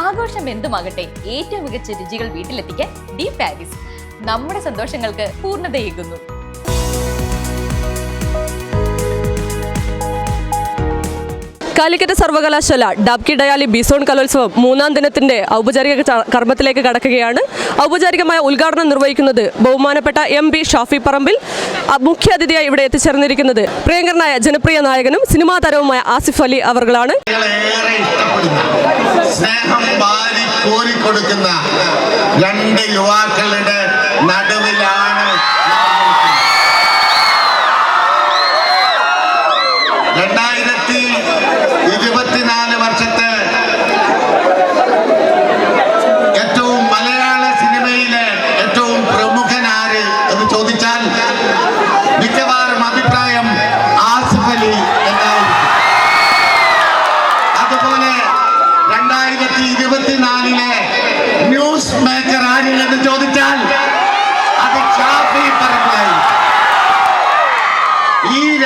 ആഘോഷം എന്തുമാകട്ടെ ഏറ്റവും മികച്ച രുചികൾ വീട്ടിലെത്തിക്കാൻ ഡി പാരീസ് നമ്മുടെ സന്തോഷങ്ങൾക്ക് പൂർണതയേകുന്നു. കാലിക്കറ്റ് സർവകലാശാല ഡാബ്കി ഡയാലി ബിസോൺ കലോത്സവം മൂന്നാം ദിനത്തിന്റെ ഔപചാരിക കർമ്മത്തിലേക്ക് കടക്കുകയാണ്. ഔപചാരികമായ ഉദ്ഘാടനം നിർവഹിക്കുന്നത് ബഹുമാനപ്പെട്ട എം പി ഷാഫി പറമ്പിൽ മുഖ്യാതിഥിയായി മുഖ്യ അതിഥിയായി ഇവിടെ എത്തിച്ചേർന്നിരിക്കുന്നത് പ്രിയങ്കരനായ ജനപ്രിയ നായകനും സിനിമാ താരവുമായ ആസിഫ് അലി അവർകളാണ്. ഇഷ്ടപ്പെടുന്ന. സ്നേഹം വാരി കോരിക്കൊടുക്കുന്ന രണ്ട് യുവാക്കളുടെ നടുവിലാണ്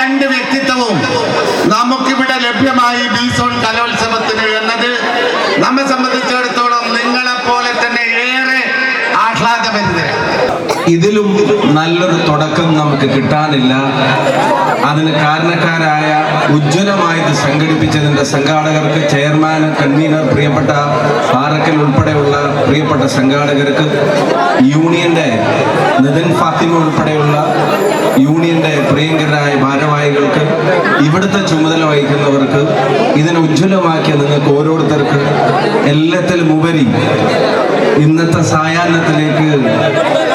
രണ്ട് വ്യക്തിത്വവും നമുക്കിവിടെ ലഭ്യമായി ബി സോൺ കലോത്സവത്തിന് എന്നത് നമ്മെ സംബന്ധിച്ചിടത്തോളം നിങ്ങളെപ്പോലെ തന്നെ ഏറെ ആഹ്ലാദഭരിതരാണ് ഇതിലും നല്ലൊരു തുടക്കം നമുക്ക് കിട്ടാനില്ല. അതിന് കാരണക്കാരായ ഉജ്ജ്വലമായത് സംഘടിപ്പിച്ചതിന്റെ സംഘാടകർക്ക് ചെയർമാൻ കൺവീനർ പ്രിയപ്പെട്ട പാറക്കൽ ഉൾപ്പെടെയുള്ള പ്രിയപ്പെട്ട സംഘാടകർക്ക് യൂണിയന്റെ നിതിൻ ഫാത്തിമ ഉൾപ്പെടെയുള്ള യൂണിയന്റെ പ്രിയങ്കരായ ഭാരവാഹികൾക്ക് ഇവിടുത്തെ ചുമതല വഹിക്കുന്നവർക്ക് ഇതിനെ ഉജ്ജ്വലമാക്കിയ നിങ്ങൾക്ക് ഓരോരുത്തർക്ക് എല്ലാത്തിലും ഉപരി ഇന്നത്തെ സായാഹ്നത്തിലേക്ക്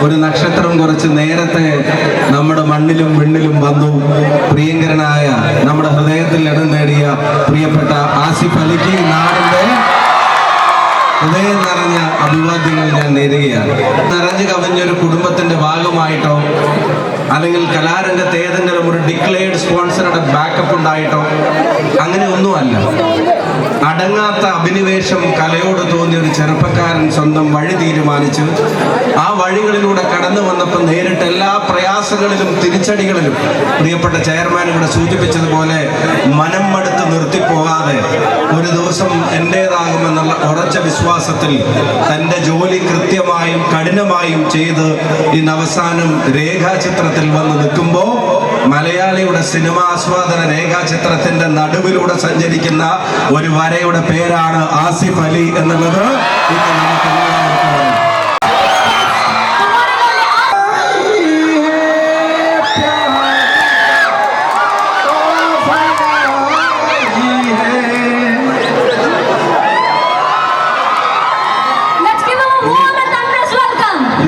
ഒരു നക്ഷത്രം കുറച്ച് നേരത്തെ നമ്മുടെ മണ്ണിലും വെണ്ണിലും വന്നു. പ്രിയങ്കരനായ നമ്മുടെ ഹൃദയത്തിൽ ഇടം നേടിയ പ്രിയപ്പെട്ട ആസിഫ് അലിക്ക് നാടിന്റെ ഹൃദയം നിറഞ്ഞ അഭിവാദ്യങ്ങൾ ഞാൻ നേരുകയാണ്. നിറഞ്ഞു കവിഞ്ഞൊരു കുടുംബത്തിന്റെ ഭാഗമായിട്ടോ അല്ലെങ്കിൽ കലാരംഗത്ത് ഏതെങ്കിലും ഒരു ഡിക്ലെയർഡ് സ്പോൺസറുടെ ബാക്കപ്പ് ഉണ്ടായിട്ടോ അങ്ങനെ ഒന്നുമല്ല. അടങ്ങാത്ത അഭിനിവേശം കലയോട് തോന്നിയ ഒരു ചെറുപ്പക്കാരൻ സ്വന്തം വഴി തീരുമാനിച്ചു. ആ വഴികളിലൂടെ കടന്നു വന്നപ്പോൾ നേരിട്ട് എല്ലാ പ്രയാസങ്ങളിലും തിരിച്ചടികളിലും പ്രിയപ്പെട്ട ചെയർമാൻ ഇവിടെ സൂചിപ്പിച്ചതുപോലെ മനം മടുത്ത് നിർത്തിപ്പോകാതെ ഒരു ദിവസം എന്റേതാകുമെന്നുള്ള ഉറച്ച വിശ്വാസത്തിൽ തന്റെ ജോലി കൃത്യമായും കഠിനമായും ചെയ്ത് ഇന്ന് അവസാനം രേഖാചിത്രത്തിൽ വന്ന് നിൽക്കുമ്പോൾ മലയാളിയുടെ സിനിമാസ്വാദന രേഖാചിത്രത്തിന്റെ നടുവിലൂടെ സഞ്ചരിക്കുന്ന ഒരു വരയുടെ പേരാണ് ആസിഫ് അലി എന്നുള്ളത്. ഇന്ന് നമുക്ക്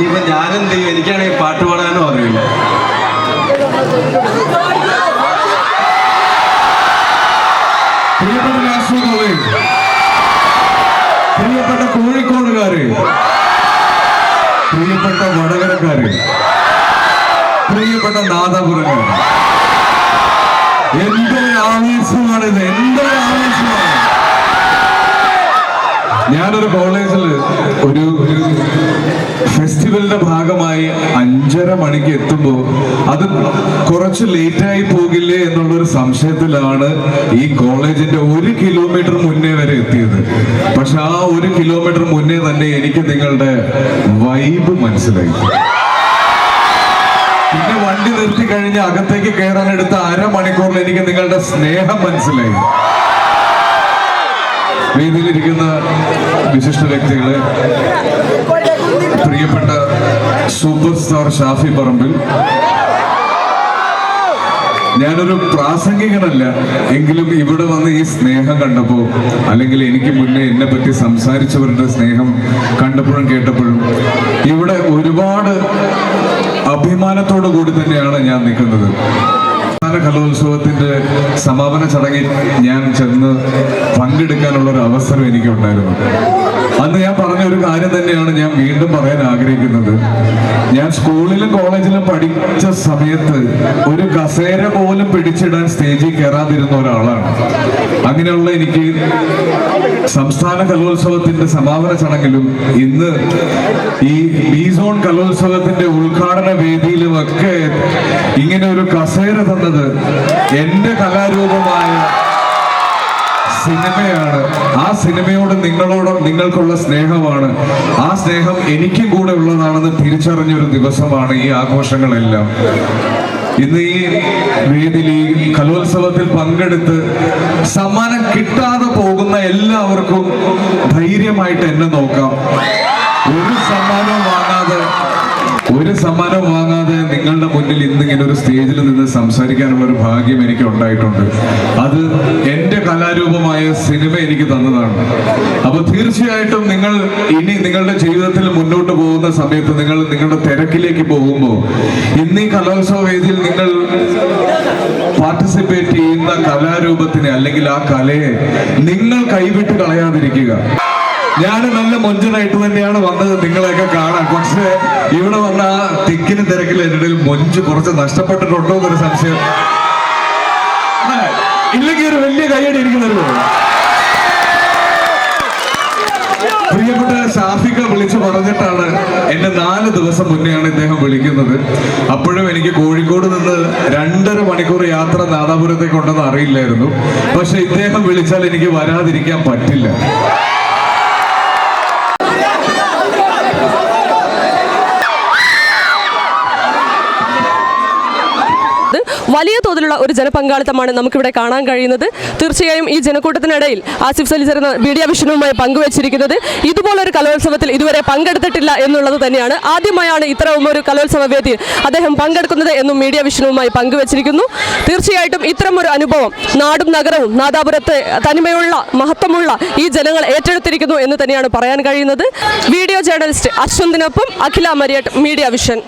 welcome. ഇനിയിപ്പോ ഞാനെന്ത് ചെയ്യും എനിക്കാണെങ്കിൽ പാട്ട് പാടാനും അറിയില്ല. പ്രിയപ്പെട്ട രാഷ്ട്രീയങ്ങളെ പ്രിയപ്പെട്ട കോഴിക്കോടുകാര് പ്രിയപ്പെട്ട വടകരക്കാര് പ്രിയപ്പെട്ട നാദപുരങ്ങൾ. എന്തൊരു ആവേശമാണിത് എന്തൊരു ആവേശമാണ്. ഞാനൊരു കോളേജിൽ ഒരു ഫെസ്റ്റിവലിന്റെ ഭാഗമായി അഞ്ചര മണിക്ക് എത്തുമ്പോൾ അത് കുറച്ച് ലേറ്റ് ലേറ്റായി പോകില്ലേ എന്നുള്ളൊരു സംശയത്തിലാണ് ഈ കോളേജിന്റെ ഒരു കിലോമീറ്റർ മുന്നേ വരെ എത്തിയത്. പക്ഷെ ആ ഒരു കിലോമീറ്റർ മുന്നേ തന്നെ എനിക്ക് നിങ്ങളുടെ വൈബ് മനസ്സിലായി. പിന്നെ വണ്ടി നിർത്തി കഴിഞ്ഞ് അകത്തേക്ക് കയറാൻ എടുത്ത അരമണിക്കൂറിൽ എനിക്ക് നിങ്ങളുടെ സ്നേഹം മനസ്സിലായി. വേദിയിലിരിക്കുന്ന വിശിഷ്ട വ്യക്തികളെ പ്രിയപ്പെട്ട സൂപ്പർ സ്റ്റാർ ഷാഫി പറമ്പിൽ. ഞാനൊരു പ്രാസംഗികനല്ല എങ്കിലും ഇവിടെ വന്ന് ഈ സ്നേഹം കണ്ടപ്പോൾ അല്ലെങ്കിൽ എനിക്ക് മുന്നേ എന്നെ പറ്റി സംസാരിച്ചവരുടെ സ്നേഹം കണ്ടപ്പോഴും കേട്ടപ്പോഴും ഇവിടെ ഒരുപാട് അഭിമാനത്തോടു കൂടി തന്നെയാണ് ഞാൻ നിൽക്കുന്നത്. കലോത്സവത്തിന്റെ സമാപന ചടങ്ങിൽ ഞാൻ ചെന്ന് പങ്കെടുക്കാനുള്ള ഒരു അവസരം എനിക്കുണ്ടായിരുന്നു. അന്ന് ഞാൻ പറഞ്ഞ ഒരു കാര്യം തന്നെയാണ് ഞാൻ വീണ്ടും പറയാൻ ആഗ്രഹിക്കുന്നത്. ഞാൻ സ്കൂളിലും കോളേജിലും പഠിച്ച സമയത്ത് ഒരു കസേര പോലും പിടിച്ചിടാൻ സ്റ്റേജിൽ കയറാതിരുന്ന ഒരാളാണ്. അങ്ങനെയുള്ള എനിക്ക് സംസ്ഥാന കലോത്സവത്തിന്റെ സമാപന ചടങ്ങിലും ഇന്ന് ഈ ബി സോൺ കലോത്സവത്തിന്റെ ഉദ്ഘാടന വേദിയിലും ഒക്കെ ഇങ്ങനെ ഒരു കസേര തന്നത് എന്റെ കലാരൂപമായ സിനിമയാണ്. സിനിമയോട് നിങ്ങളോട് നിങ്ങൾക്കുള്ള സ്നേഹമാണ്. ആ സ്നേഹം എനിക്കും കൂടെ ഉള്ളതാണെന്ന് തിരിച്ചറിഞ്ഞ ഒരു ദിവസമാണ് ഈ ആഘോഷങ്ങളെല്ലാം. ഇന്ന് ഈ വേദിയിൽ കലോത്സവത്തിൽ പങ്കെടുത്ത് സമ്മാനം കിട്ടാതെ പോകുന്ന എല്ലാവർക്കും ധൈര്യമായിട്ട് എന്നെ നോക്കാം. ഒരു സമ്മാനവും വാങ്ങാതെ ഒരു സമ്മാനവും വാങ്ങാതെ ഇങ്ങനെ ഒരു സ്റ്റേജിൽ നിന്ന് സംസാരിക്കാനുള്ള ഒരു ഭാഗ്യം എനിക്ക് ഉണ്ടായിട്ടുണ്ട്. അത് എന്റെ കലാരൂപമായ സിനിമ എനിക്ക് തന്നതാണ്. അപ്പൊ തീർച്ചയായിട്ടും നിങ്ങൾ ഇനി നിങ്ങളുടെ ജീവിതത്തിൽ മുന്നോട്ട് പോകുന്ന സമയത്ത് നിങ്ങൾ നിങ്ങളുടെ തിരക്കിലേക്ക് പോകുമ്പോൾ ഇന്ന് ഈ കലോത്സവ വേദിയിൽ നിങ്ങൾ പാർട്ടിസിപ്പേറ്റ് ചെയ്യുന്ന കലാരൂപത്തിനെ അല്ലെങ്കിൽ ആ കലയെ നിങ്ങൾ കൈവിട്ട് കളയാതിരിക്കുക. ഞാൻ നല്ല മൊഞ്ചനായിട്ട് തന്നെയാണ് വന്നത്. നിങ്ങളെയൊക്കെ കാണാൻ. പക്ഷേ ഇവിടെ വന്ന ആ തിക്കിന് തിരക്കിൽ എന്റെ ഇടയിൽ മൊഞ്ച് കുറച്ച് നഷ്ടപ്പെട്ടിട്ടുണ്ടോ എന്നൊരു സംശയം. ഇല്ലെങ്കിൽ ഒരു വലിയ കൈയടി ഇരിക്കുന്നല്ലോ പ്രിയപ്പെട്ട ഷാഫിക്ക വിളിച്ചു പറഞ്ഞിട്ടാണ് എന്നെ നാല് ദിവസം മുന്നെയാണ് ഇദ്ദേഹം വിളിക്കുന്നത്. അപ്പോഴും എനിക്ക് കോഴിക്കോട് നിന്ന് രണ്ടര മണിക്കൂർ യാത്ര നാദാപുരത്തേക്കുണ്ടെന്ന് അറിയില്ലായിരുന്നു. പക്ഷെ ഇദ്ദേഹം വിളിച്ചാൽ എനിക്ക് വരാതിരിക്കാൻ പറ്റില്ല. വലിയ തോതിലുള്ള ഒരു ജനപങ്കാളിത്തമാണ് നമുക്കിവിടെ കാണാൻ കഴിയുന്നത്. തീർച്ചയായും ഈ ജനക്കൂട്ടത്തിനിടയിൽ ആസിഫ് സലി ചേർന്ന് മീഡിയ വിഷനുമായി പങ്കുവച്ചിരിക്കുന്നത് ഇതുപോലൊരു കലോത്സവത്തിൽ ഇതുവരെ പങ്കെടുത്തിട്ടില്ല എന്നുള്ളത് തന്നെയാണ്. ആദ്യമായാണ് ഇത്തരം ഒരു കലോത്സവ വേദിയിൽ അദ്ദേഹം പങ്കെടുക്കുന്നത് എന്നും മീഡിയ വിഷനുമായി പങ്കുവച്ചിരിക്കുന്നു. തീർച്ചയായിട്ടും ഇത്തരം ഒരു അനുഭവം നാടും നഗരവും നാദാപുരത്തെ തനിമയുള്ള മഹത്വമുള്ള ഈ ജനങ്ങൾ ഏറ്റെടുത്തിരിക്കുന്നു എന്ന് തന്നെയാണ് പറയാൻ കഴിയുന്നത്. വീഡിയോ ജേർണലിസ്റ്റ് അശ്വന്തിനൊപ്പം അഖില മരിയട്ട് മീഡിയ വിഷൻ.